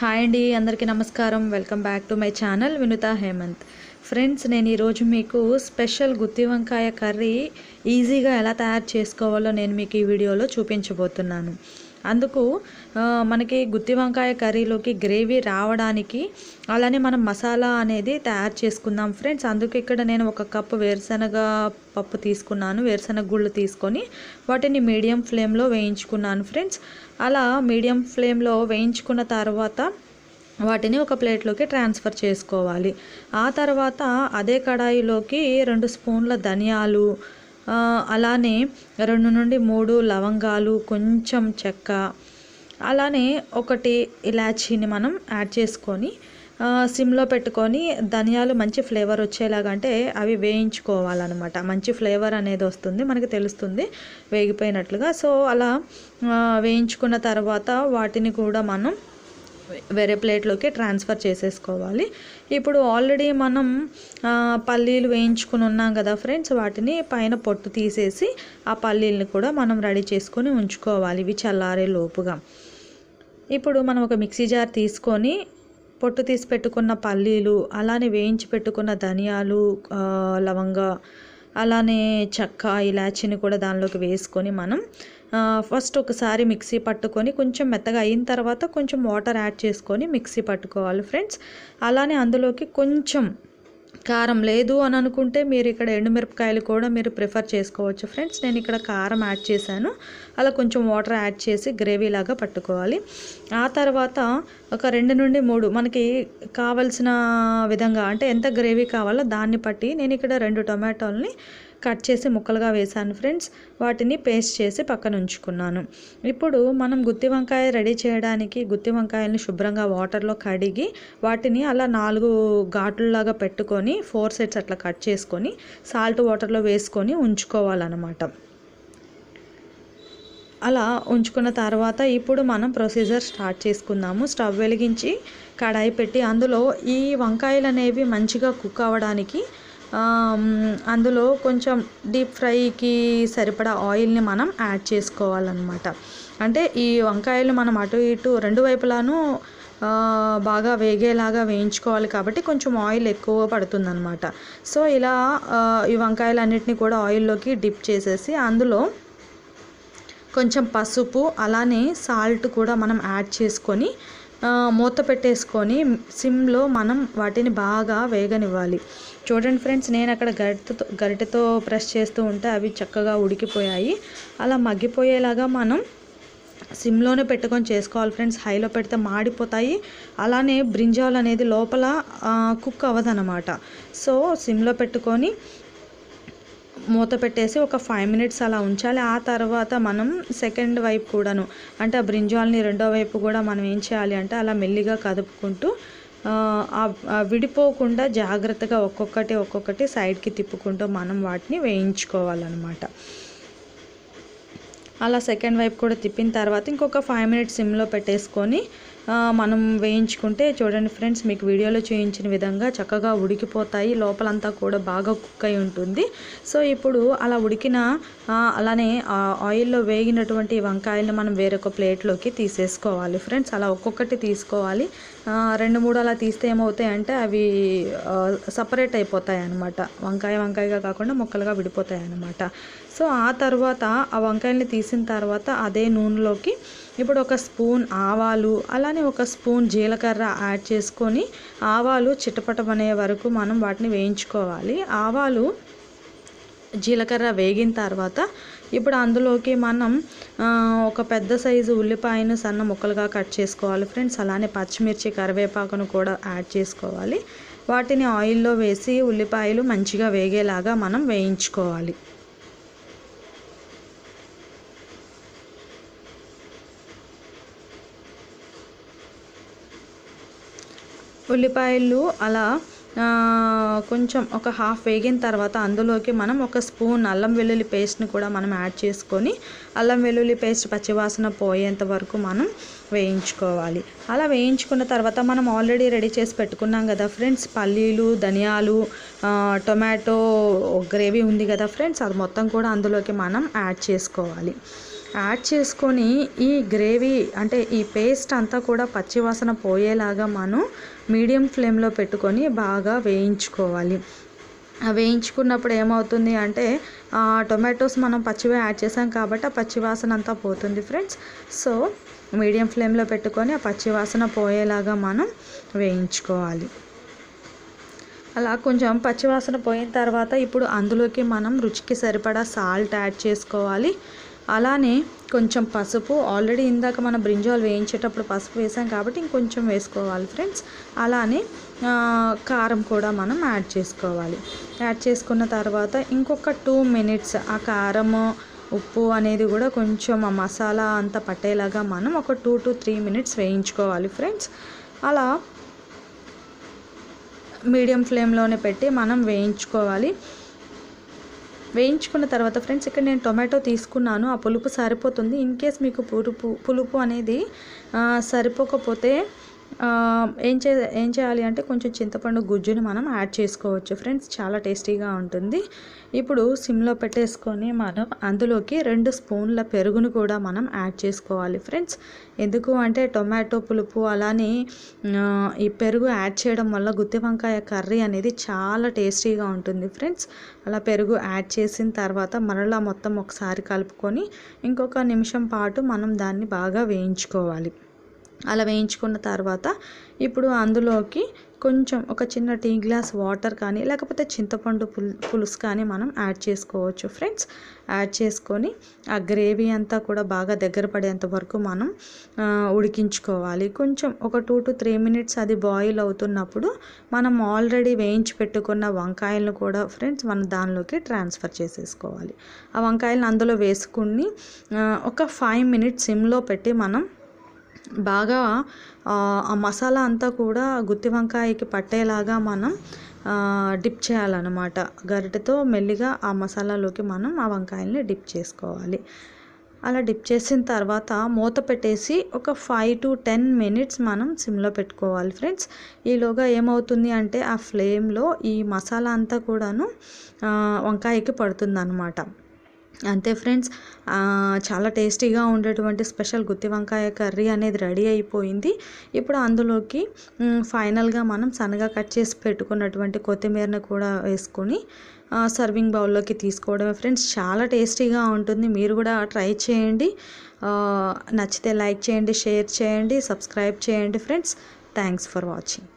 Hi అండి అందరికీ నమస్కారం. Welcome back to my channel Vinutha Hemanth. Friends నేను ఈరోజు మీకు స్పెషల్ గుత్తి వంకాయ కర్రీ ఈజీగా ఎలా తయారు చేసుకోవాలో నేను మీకు ఈ వీడియోలో చూపించబోతున్నాను. అందుకు మనకి గుత్తి వంకాయ కర్రీలోకి గ్రేవీ రావడానికి అలానే మనం మసాలా అనేది తయారు చేసుకుందాం ఫ్రెండ్స్. అందుకు ఇక్కడ నేను ఒక కప్పు వేరుశనగ పప్పు తీసుకున్నాను వేరుశనగ గుళ్ళు తీసుకొని వాటిని మీడియం ఫ్లేమ్లో వేయించుకున్నాను ఫ్రెండ్స్. అలా మీడియం ఫ్లేమ్లో వేయించుకున్న తర్వాత వాటిని ఒక ప్లేట్లోకి ట్రాన్స్ఫర్ చేసుకోవాలి. ఆ తర్వాత అదే కడాయిలోకి రెండు స్పూన్ల ధనియాలు అలానే రెండు నుండి మూడు లవంగాలు కొంచెం చెక్క అలానే ఒకటి ఇలాచీని మనం యాడ్ చేసుకొని సిమ్లో పెట్టుకొని ధనియాలు మంచి ఫ్లేవర్ వచ్చేలాగా అంటే అవి వేయించుకోవాలన్నమాట. మంచి ఫ్లేవర్ అనేది వస్తుంది మనకి తెలుస్తుంది వేగిపోయినట్లుగా. సో అలా వేయించుకున్న తర్వాత వాటిని కూడా మనం వేరే ప్లేట్లోకి ట్రాన్స్ఫర్ చేసేసుకోవాలి. ఇప్పుడు ఆల్రెడీ మనం పల్లీలు వేయించుకుని ఉన్నాం కదా ఫ్రెండ్స్ వాటిని పైన పొట్టు తీసేసి ఆ పల్లీలను కూడా మనం రెడీ చేసుకొని ఉంచుకోవాలి ఇవి చల్లారే లోపుగా. ఇప్పుడు మనం ఒక మిక్సీ జార్ తీసుకొని పొట్టు తీసి పెట్టుకున్న పల్లీలు అలానే వేయించి పెట్టుకున్న ధనియాలు లవంగ అలానే చెక్క ఇలాచీని కూడా దానిలోకి వేసుకొని మనం ఫస్ట్ ఒకసారి మిక్సీ పట్టుకొని కొంచెం మెత్తగా అయిన తర్వాత కొంచెం వాటర్ యాడ్ చేసుకొని మిక్సీ పట్టుకోవాలి ఫ్రెండ్స్. అలానే అందులోకి కొంచెం కారం లేదు అని అనుకుంటే మీరు ఇక్కడ ఎండుమిరపకాయలు కూడా మీరు ప్రిఫర్ చేసుకోవచ్చు ఫ్రెండ్స్. నేను ఇక్కడ కారం యాడ్ చేశాను. అలా కొంచెం వాటర్ యాడ్ చేసి గ్రేవీ లాగా పట్టుకోవాలి. ఆ తర్వాత ఒక రెండు నుండి మూడు మనకి కావలసిన విధంగా అంటే ఎంత గ్రేవీ కావాలో దాన్ని బట్టి నేను ఇక్కడ రెండు టొమాటోల్ని కట్ చేసి ముక్కలుగా వేశాను ఫ్రెండ్స్. వాటిని పేస్ట్ చేసి పక్కన ఉంచుకున్నాను. ఇప్పుడు మనం గుత్తి వంకాయ రెడీ చేయడానికి గుత్తి వంకాయల్ని శుభ్రంగా వాటర్లో కడిగి వాటిని అలా నాలుగు ఘాట్లలాగా పెట్టుకొని ఫోర్ సెట్స్ అట్లా కట్ చేసుకొని సాల్ట్ వాటర్లో వేసుకొని ఉంచుకోవాలన్నమాట. అలా ఉంచుకున్న తర్వాత ఇప్పుడు మనం ప్రొసీజర్ స్టార్ట్ చేసుకుందాము. స్టవ్ వెలిగించి కడాయి పెట్టి అందులో ఈ వంకాయలు అనేవి మంచిగా కుక్ అవ్వడానికి అందులో కొంచెం డీప్ ఫ్రైకి సరిపడా ఆయిల్ని మనం యాడ్ చేసుకోవాలన్నమాట. అంటే ఈ వంకాయలు మనం అటు ఇటు రెండు వైపులాను బాగా వేగేలాగా వేయించుకోవాలి కాబట్టి కొంచెం ఆయిల్ ఎక్కువ పడుతుందన్నమాట. సో ఇలా ఈ వంకాయలన్నిటిని కూడా ఆయిల్లోకి డిప్ చేసేసి అందులో కొంచెం పసుపు అలానే సాల్ట్ కూడా మనం యాడ్ చేసుకొని మూత పెట్టేసుకొని సిమ్లో మనం వాటిని బాగా వేగనివ్వాలి. చూడండి ఫ్రెండ్స్ నేను అక్కడ గరిటతో గరిటతో ప్రెస్ చేస్తూ ఉంటే అవి చక్కగా ఉడికిపోయాయి. అలా మగ్గిపోయేలాగా మనం సిమ్లోనే పెట్టుకొని చేసుకోవాలి ఫ్రెండ్స్ హైలో పెడితే మాడిపోతాయి. అలానే బ్రింజాల్ అనేది లోపల కుక్ అవ్వదనమాట సో సిమ్లో పెట్టుకొని మూత పెట్టేసి ఒక ఫైవ్ మినిట్స్ అలా ఉంచాలి. ఆ తర్వాత మనం సెకండ్ వైపు కూడాను అంటే ఆ బ్రింజాల్ని రెండో వైపు కూడా మనం ఏం చేయాలి అంటే అలా మెల్లిగా కదుపుకుంటూ విడిపోకుండా జాగ్రత్తగా ఒక్కొక్కటి ఒక్కొక్కటి సైడ్కి తిప్పుకుంటూ మనం వాటిని వేయించుకోవాలన్నమాట. అలా సెకండ్ వైపు కూడా తిప్పిన తర్వాత ఇంకొక ఫైవ్ మినిట్స్ సిమ్లో పెట్టేసుకొని మనం వేయించుకుంటే చూడండి ఫ్రెండ్స్ మీకు వీడియోలో చూపించిన విధంగా చక్కగా ఉడికిపోతాయి. లోపలంతా కూడా బాగా కుక్ అయి ఉంటుంది. సో ఇప్పుడు అలా ఉడికిన అలానే ఆయిల్లో వేగినటువంటి వంకాయలను మనం వేరొక ప్లేట్లోకి తీసేసుకోవాలి ఫ్రెండ్స్. అలా ఒక్కొక్కటి తీసుకోవాలి. రెండు మూడు అలా తీస్తే ఏమవుతాయి అంటే అవి సపరేట్ అయిపోతాయి అనమాట వంకాయ వంకాయగా కాకుండా ముక్కలుగా విడిపోతాయి అనమాట సో ఆ తర్వాత ఆ వంకాయల్ని తీసిన తర్వాత అదే నూనెలోకి ఇప్పుడు ఒక స్పూన్ ఆవాలు అలానే ఒక స్పూన్ జీలకర్ర యాడ్ చేసుకొని ఆవాలు చిటపటమనే వరకు మనం వాటిని వేయించుకోవాలి. ఆవాలు జీలకర్ర వేగిన తర్వాత ఇప్పుడు అందులోకి మనం ఒక పెద్ద సైజు ఉల్లిపాయను సన్న ముక్కలుగా కట్ చేసుకోవాలి ఫ్రెండ్స్. అలానే పచ్చిమిర్చి కరివేపాకును కూడా యాడ్ చేసుకోవాలి. వాటిని ఆయిల్లో వేసి ఉల్లిపాయలు మంచిగా వేగేలాగా మనం వేయించుకోవాలి. ఉల్లిపాయలు అలా కొంచెం ఒక హాఫ్ వేగిన తర్వాత అందులోకి మనం ఒక స్పూన్ అల్లం వెల్లుల్లి పేస్ట్ని కూడా మనం యాడ్ చేసుకొని అల్లం వెల్లుల్లి పేస్ట్ పచ్చివాసన పోయేంత వరకు మనం వేయించుకోవాలి. అలా వేయించుకున్న తర్వాత మనం ఆల్రెడీ రెడీ చేసి పెట్టుకున్నాం కదా ఫ్రెండ్స్ పల్లీలు ధనియాలు టొమాటో గ్రేవీ ఉంది కదా ఫ్రెండ్స్ అది మొత్తం కూడా అందులోకి మనం యాడ్ చేసుకోవాలి. యాడ్ చేసుకొని ఈ గ్రేవీ అంటే ఈ పేస్ట్ అంతా కూడా పచ్చివాసన పోయేలాగా మనం మీడియం ఫ్లేమ్లో పెట్టుకొని బాగా వేయించుకోవాలి. వేయించుకున్నప్పుడు ఏమవుతుంది అంటే టొమాటోస్ మనం పచ్చివే యాడ్ చేసాం కాబట్టి ఆ పచ్చివాసన అంతా పోతుంది ఫ్రెండ్స్. సో మీడియం ఫ్లేమ్లో పెట్టుకొని ఆ పచ్చివాసన పోయేలాగా మనం వేయించుకోవాలి. అలా కొంచెం పచ్చివాసన పోయిన తర్వాత ఇప్పుడు అందులోకి మనం రుచికి సరిపడా సాల్ట్ యాడ్ చేసుకోవాలి. అలానే కొంచెం పసుపు. ఆల్రెడీ ఇందాక మన బ్రింజాల్ వేయించేటప్పుడు పసుపు వేసాం కాబట్టి ఇంకొంచెం వేసుకోవాలి ఫ్రెండ్స్ అలానే కారం కూడా మనం యాడ్ చేసుకోవాలి. యాడ్ చేసుకున్న తర్వాత ఇంకొక టూ మినిట్స్ ఆ కారము ఉప్పు అనేది కూడా కొంచెం ఆ మసాలా అంతా పట్టేలాగా మనం ఒక టూ టు త్రీ మినిట్స్ వేయించుకోవాలి ఫ్రెండ్స్ అలా మీడియం ఫ్లేమ్లోనే పెట్టి మనం వేయించుకోవాలి. వేయించుకున్న తర్వాత ఫ్రెండ్స్ ఇక్కడ నేను టొమాటో తీసుకున్నాను. ఆ పులుపు సరిపోతుంది. ఇన్ కేస్ మీకు పులుపు పులుపు అనేది సరిపోకపోతే ఏం చే ఏం చేయాలి అంటే కొంచెం చింతపండు గుజ్జుని మనం యాడ్ చేసుకోవచ్చు. ఫ్రెండ్స్ చాలా టేస్టీగా ఉంటుంది. ఇప్పుడు సిమ్లో పెట్టేసుకొని మనం అందులోకి రెండు స్పూన్ల పెరుగును కూడా మనం యాడ్ చేసుకోవాలి. ఫ్రెండ్స్ ఎందుకు అంటే టొమాటో పులుపు అలానే ఈ పెరుగు యాడ్ చేయడం వల్ల గుత్తి వంకాయ కర్రీ అనేది చాలా టేస్టీగా ఉంటుంది. ఫ్రెండ్స్ అలా పెరుగు యాడ్ చేసిన తర్వాత మరలా మొత్తం ఒకసారి కలుపుకొని ఇంకొక నిమిషం పాటు మనం దాన్ని బాగా వేయించుకోవాలి. అలా వేయించుకున్న తర్వాత ఇప్పుడు అందులోకి కొంచెం ఒక చిన్న టీ గ్లాస్ వాటర్ కానీ లేకపోతే చింతపండు పులు పులుసు కానీ మనం యాడ్ చేసుకోవచ్చు ఫ్రెండ్స్. యాడ్ చేసుకొని ఆ గ్రేవీ అంతా కూడా బాగా దగ్గర పడేంత వరకు మనం ఉడికించుకోవాలి. కొంచెం ఒక టూ టు త్రీ మినిట్స్ అది బాయిల్ అవుతున్నప్పుడు మనం ఆల్రెడీ వేయించి పెట్టుకున్న వంకాయలను కూడా ఫ్రెండ్స్ మనం దానిలోకి ట్రాన్స్ఫర్ చేసేసుకోవాలి. ఆ వంకాయలను అందులో వేసుకుని ఒక ఫైవ్ మినిట్స్ సిమ్లో పెట్టి మనం బాగా ఆ మసాలా అంతా కూడా గుత్తి వంకాయకి పట్టేలాగా మనం డిప్ చేయాలన్నమాట. గరిటెతో మెల్లిగా ఆ మసాలాలోకి మనం ఆ వంకాయల్ని డిప్ చేసుకోవాలి. అలా డిప్ చేసిన తర్వాత మూత పెట్టేసి ఒక ఫైవ్ టు టెన్ మినిట్స్ మనం సిమ్లో పెట్టుకోవాలి ఫ్రెండ్స్. ఈలోగా ఏమవుతుంది అంటే ఆ ఫ్లేమ్లో ఈ మసాలా అంతా కూడాను వంకాయకి పడుతుంది అంతే ఫ్రెండ్స్. చాలా టేస్టీగా ఉండేటువంటి స్పెషల్ గుత్తి వంకాయ కర్రీ అనేది రెడీ అయిపోయింది. ఇప్పుడు అందులోకి ఫైనల్గా మనం సన్నగా కట్ చేసి పెట్టుకున్నటువంటి కొత్తిమీరని కూడా వేసుకొని సర్వింగ్ బౌల్లోకి తీసుకోవడమే ఫ్రెండ్స్. చాలా టేస్టీగా ఉంటుంది. మీరు కూడా ట్రై చేయండి. నచ్చితే లైక్ చేయండి షేర్ చేయండి సబ్స్క్రైబ్ చేయండి ఫ్రెండ్స్. Thanks for watching.